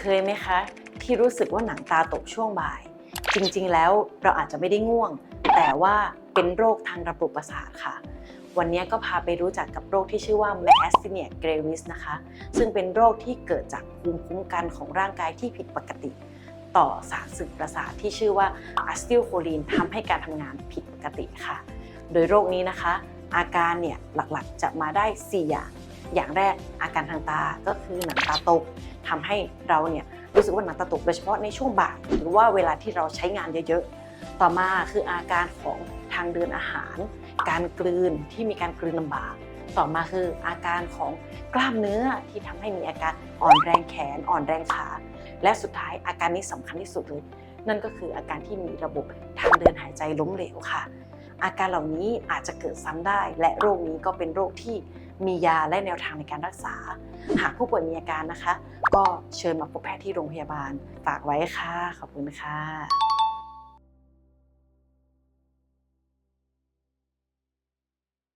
เคยไหมคะ ที่รู้สึกว่าหนังตาตกช่วงบ่าย จริงๆแล้วเราอาจจะไม่ได้ง่วง แต่ว่าเป็นโรคทางระบบประสาทค่ะ วันนี้ก็พาไปรู้จักกับโรคที่ชื่อว่า m a s t h e n i a gravis นะคะ ซึ่งเป็นโรคที่เกิดจากภูมิคุ้มกันของร่างกายที่ผิดปกติ ต่อสารสื่อประสาทที่ชื่อว่าอะซิลโคลีนทำให้การทำงานผิดปกติค่ะ โดยโรคนี้นะคะ อาการเนี่ยหลักๆจะมาได้ 4 อย่าง อย่างแรกอาการทางตาก็คือหนังตาตกทำให้เราเนี่ยรู้สึกว่าหนังตาตกโดยเฉพาะในช่วงบ่ายหรือว่าเวลาที่เราใช้งานเยอะๆ ต่อมาคืออาการของทางเดินอาหาร การกลืนที่มีการกลืนลำบากต่อมาคืออาการของกล้ามเนื้อที่ทำให้มีอาการอ่อนแรงแขนอ่อนแรงขา และสุดท้ายอาการนี้สำคัญที่สุดเลย นั่นก็คืออาการที่มีระบบทางเดินหายใจล้มเหลวค่ะ อาการเหล่านี้อาจจะเกิดซ้ำได้ และโรคนี้ก็เป็นโรคที่ มียาและแนวทางในการรักษา หากผู้ป่วยมีอาการนะคะ ก็เชิญมาพบแพทย์ที่โรงพยาบาล ฝากไว้ค่ะ ขอบคุณค่ะ